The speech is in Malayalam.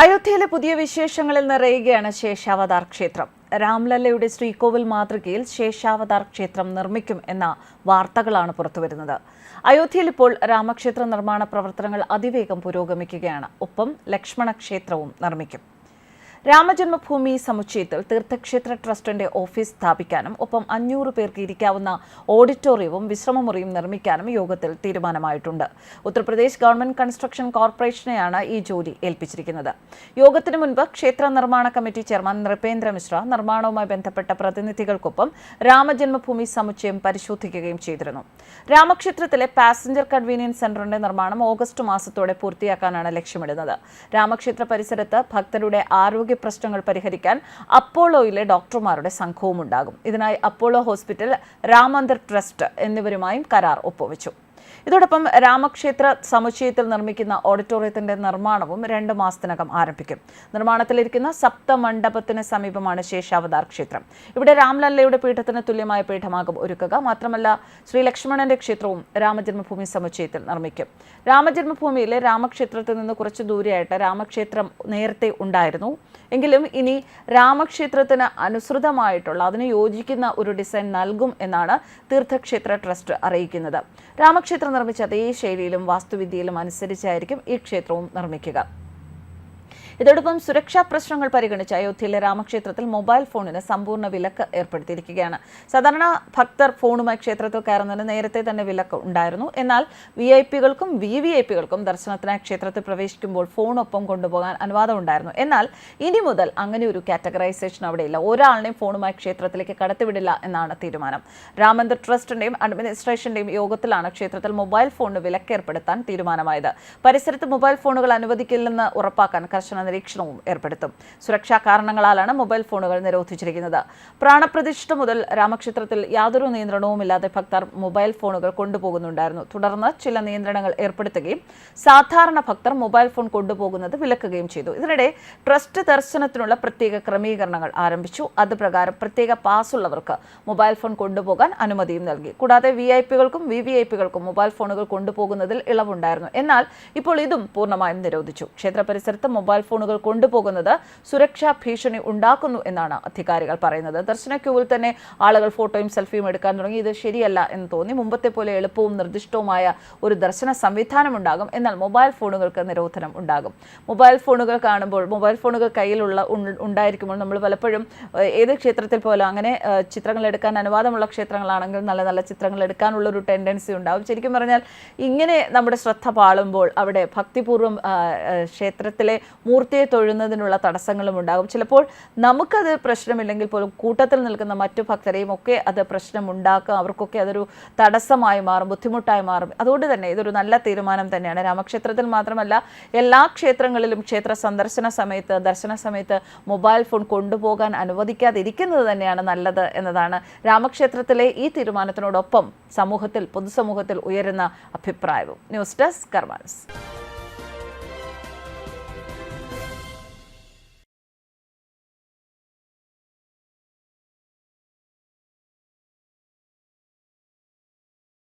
അയോധ്യയിലെ പുതിയ വിശേഷങ്ങളിൽ നിറയുകയാണ് ശേഷാവതാർ ക്ഷേത്രം. രാംലല്ലയുടെ ശ്രീകോവിൽ മാതൃകയിൽ ശേഷാവതാർ ക്ഷേത്രം നിർമ്മിക്കും എന്ന വാർത്തകളാണ് പുറത്തുവരുന്നത്. അയോധ്യയിൽ ഇപ്പോൾ രാമക്ഷേത്ര നിർമ്മാണ പ്രവർത്തനങ്ങൾ അതിവേഗം പുരോഗമിക്കുകയാണ്. ഒപ്പം ലക്ഷ്മണ ക്ഷേത്രവും നിർമ്മിക്കും. രാമജന്മഭൂമി സമുച്ചയത്തിൽ തീർത്ഥക്ഷേത്ര ട്രസ്റ്റിന്റെ ഓഫീസ് സ്ഥാപിക്കാനും ഒപ്പം അഞ്ഞൂറ് പേർക്ക് ഇരിക്കാവുന്ന ഓഡിറ്റോറിയവും വിശ്രമമുറിയും നിർമ്മിക്കാനും യോഗത്തിൽ തീരുമാനമായിട്ടുണ്ട്. ഉത്തർപ്രദേശ് ഗവൺമെന്റ് കൺസ്ട്രക്ഷൻ കോർപ്പറേഷനെയാണ് ഈ ജോലി ഏൽപ്പിച്ചിരിക്കുന്നത്. യോഗത്തിന് മുൻപ് ക്ഷേത്ര നിർമ്മാണ കമ്മിറ്റി ചെയർമാൻ നൃപേന്ദ്ര മിശ്ര നിർമ്മാണവുമായി ബന്ധപ്പെട്ട പ്രതിനിധികൾക്കൊപ്പം രാമജന്മഭൂമി സമുച്ചയം പരിശോധിക്കുകയും ചെയ്തിരുന്നു. രാമക്ഷേത്രത്തിലെ പാസഞ്ചർ കൺവീനിയൻസ് സെന്ററിന്റെ നിർമ്മാണം ഓഗസ്റ്റ് മാസത്തോടെ പൂർത്തിയാക്കാനാണ് ലക്ഷ്യമിടുന്നത്. രാമക്ഷേത്ര പരിസരത്ത് ഭക്തരുടെ ആരോഗ്യ പ്രശ്നങ്ങൾ പരിഹരിക്കാൻ അപ്പോളോയിലെ ഡോക്ടർമാരുടെ സംഘവും ഉണ്ടാകും ഇതിനായി അപ്പോളോ ഹോസ്പിറ്റൽ രാമന്ദർ ട്രസ്റ്റ് എന്നിവരുമായും കരാർ ഒപ്പുവെച്ചു. ഇതോടൊപ്പം രാമക്ഷേത്ര സമുച്ചയത്തിൽ നിർമ്മിക്കുന്ന ഓഡിറ്റോറിയത്തിന്റെ നിർമ്മാണവും രണ്ട് മാസത്തിനകം ആരംഭിക്കും. നിർമ്മാണത്തിലിരിക്കുന്ന സപ്തമണ്ഡപത്തിന് സമീപമാണ് ശേഷാവതാർ ക്ഷേത്രം. ഇവിടെ രാംലല്ലയുടെ പീഠത്തിന് തുല്യമായ പീഠമാകും ഒരുക്കുക. മാത്രമല്ല ശ്രീ ലക്ഷ്മണന്റെ ക്ഷേത്രവും രാമജന്മഭൂമി സമുച്ചയത്തിൽ നിർമ്മിക്കും. രാമജന്മഭൂമിയിലെ രാമക്ഷേത്രത്തിൽ നിന്ന് കുറച്ച് ദൂരെയായിട്ട് രാമക്ഷേത്രം നേരത്തെ ഉണ്ടായിരുന്നു. എങ്കിലും ഇനി രാമക്ഷേത്രത്തിന് അനുസൃതമായിട്ടുള്ള അതിന് യോജിക്കുന്ന ഒരു ഡിസൈൻ നൽകും എന്നാണ് തീർത്ഥക്ഷേത്ര ട്രസ്റ്റ് അറിയിക്കുന്നത്. രാമക്ഷേത്രം നിർമ്മിച്ച അതേ ശൈലിയിലും വാസ്തുവിദ്യയിലും അനുസരിച്ചായിരിക്കും ഈ ക്ഷേത്രവും നിർമ്മിക്കുക. ഇതോടൊപ്പം സുരക്ഷാ പ്രശ്നങ്ങൾ പരിഗണിച്ച് അയോധ്യയിലെ രാമക്ഷേത്രത്തിൽ മൊബൈൽ ഫോണിന് സമ്പൂർണ വിലക്ക് ഏർപ്പെടുത്തിയിരിക്കുകയാണ്. സാധാരണ ഭക്തർ ഫോണുമായി ക്ഷേത്രത്തിൽ കയറുന്നതിന് നേരത്തെ തന്നെ വിലക്ക് ഉണ്ടായിരുന്നു. എന്നാൽ വി ഐ പികൾക്കും വി വി ഐ പികൾക്കും ദർശനത്തിനായി ക്ഷേത്രത്തിൽ പ്രവേശിക്കുമ്പോൾ ഫോണൊപ്പം കൊണ്ടുപോകാൻ അനുവാദം ഉണ്ടായിരുന്നു. എന്നാൽ ഇനി മുതൽ അങ്ങനെ ഒരു കാറ്റഗറൈസേഷൻ അവിടെയില്ല. ഒരാളിനെയും ഫോണുമായി ക്ഷേത്രത്തിലേക്ക് കടത്തിവിടില്ല എന്നാണ് തീരുമാനം. രാമന്ദിർ ട്രസ്റ്റിന്റെയും അഡ്മിനിസ്ട്രേഷന്റെയും യോഗത്തിലാണ് ക്ഷേത്രത്തിൽ മൊബൈൽ ഫോണിന് വിലക്കേർപ്പെടുത്താൻ തീരുമാനമായത്. പരിസരത്ത് മൊബൈൽ ഫോണുകൾ അനുവദിക്കില്ലെന്ന് ഉറപ്പാക്കാൻ കർശന നിരീക്ഷണവും ഏർപ്പെടുത്തും. സുരക്ഷാ കാരണങ്ങളാലാണ് മൊബൈൽ ഫോണുകൾ നിരോധിച്ചിരിക്കുന്നത്. പ്രാണപ്രതിഷ്ഠ മുതൽ രാമക്ഷേത്രത്തിൽ യാതൊരു നിയന്ത്രണവുമില്ലാതെ ഭക്തർ മൊബൈൽ ഫോണുകൾ കൊണ്ടുപോകുന്നുണ്ടായിരുന്നു. തുടർന്ന് ചില നിയന്ത്രണങ്ങൾ ഏർപ്പെടുത്തുകയും സാധാരണ ഭക്തർ മൊബൈൽ ഫോൺ കൊണ്ടുപോകുന്നത് വിലക്കുകയും ചെയ്തു. ഇതിനിടെ ട്രസ്റ്റ് ദർശനത്തിനുള്ള പ്രത്യേക ക്രമീകരണങ്ങൾ ആരംഭിച്ചു. അത് പ്രകാരം പ്രത്യേക പാസ് ഉള്ളവർക്ക് മൊബൈൽ ഫോൺ കൊണ്ടുപോകാൻ അനുമതിയും നൽകി. കൂടാതെ വി ഐ പികൾക്കും വി വി ഐ പികൾക്കും മൊബൈൽ ഫോണുകൾ കൊണ്ടുപോകുന്നതിൽ ഇളവുണ്ടായിരുന്നു. എന്നാൽ ഇപ്പോൾ ഇതും പൂർണമായും നിരോധിച്ചു. ക്ഷേത്ര പരിസരത്ത് മൊബൈൽ ഫോണുകൾ കൊണ്ടുപോകുന്നത് സുരക്ഷാ ഭീഷണി ഉണ്ടാക്കുന്നു എന്നാണ് അധികാരികൾ പറയുന്നത്. ദർശന ക്യൂവിൽ തന്നെ ആളുകൾ ഫോട്ടോയും സെൽഫിയും എടുക്കാൻ തുടങ്ങി. ഇത് ശരിയല്ല എന്ന് തോന്നി. മുമ്പത്തെ പോലെ എളുപ്പവും നിർദ്ദിഷ്ടവുമായ ഒരു ദർശന സംവിധാനം ഉണ്ടാകും. എന്നാൽ മൊബൈൽ ഫോണുകൾക്ക് നിരോധനം ഉണ്ടാകും. മൊബൈൽ ഫോണുകൾ കാണുമ്പോൾ മൊബൈൽ ഫോണുകൾ കയ്യിലുള്ള ഉണ്ടായിരിക്കുമ്പോൾ നമ്മൾ പലപ്പോഴും ഏത് ക്ഷേത്രത്തിൽ പോലും അങ്ങനെ ചിത്രങ്ങൾ എടുക്കാൻ അനുവാദമുള്ള ക്ഷേത്രങ്ങളാണെങ്കിൽ നല്ല നല്ല ചിത്രങ്ങൾ എടുക്കാനുള്ള ഒരു ടെൻഡൻസി ഉണ്ടാകും ശരിക്കും പറഞ്ഞാൽ ഇങ്ങനെ നമ്മുടെ ശ്രദ്ധ പാളുമ്പോൾ അവിടെ ഭക്തിപൂർവം ക്ഷേത്രത്തിലെ ആ, മൂർത്തിയെ തൊഴുന്നതിനുള്ള തടസ്സങ്ങളും ഉണ്ടാകും. ചിലപ്പോൾ നമുക്കത് പ്രശ്നമില്ലെങ്കിൽ പോലും കൂട്ടത്തിൽ നിൽക്കുന്ന മറ്റു ഭക്തരെയും ഒക്കെ അത് പ്രശ്നമുണ്ടാക്കും. അവർക്കൊക്കെ അതൊരു തടസ്സമായി മാറും ബുദ്ധിമുട്ടായി മാറും. അതുകൊണ്ട് തന്നെ ഇതൊരു നല്ല തീരുമാനം തന്നെയാണ്. രാമക്ഷേത്രത്തിൽ മാത്രമല്ല എല്ലാ ക്ഷേത്രങ്ങളിലും ക്ഷേത്ര സന്ദർശന സമയത്ത് ദർശന സമയത്ത് മൊബൈൽ ഫോൺ കൊണ്ടുപോകാൻ അനുവദിക്കാതിരിക്കുന്നത് തന്നെയാണ് നല്ലത് എന്നതാണ് രാമക്ഷേത്രത്തിലെ ഈ തീരുമാനത്തിനോടൊപ്പം സമൂഹത്തിൽ പൊതുസമൂഹത്തിൽ ഉയരുന്ന അഭിപ്രായവും. News desk കർമാനസ്.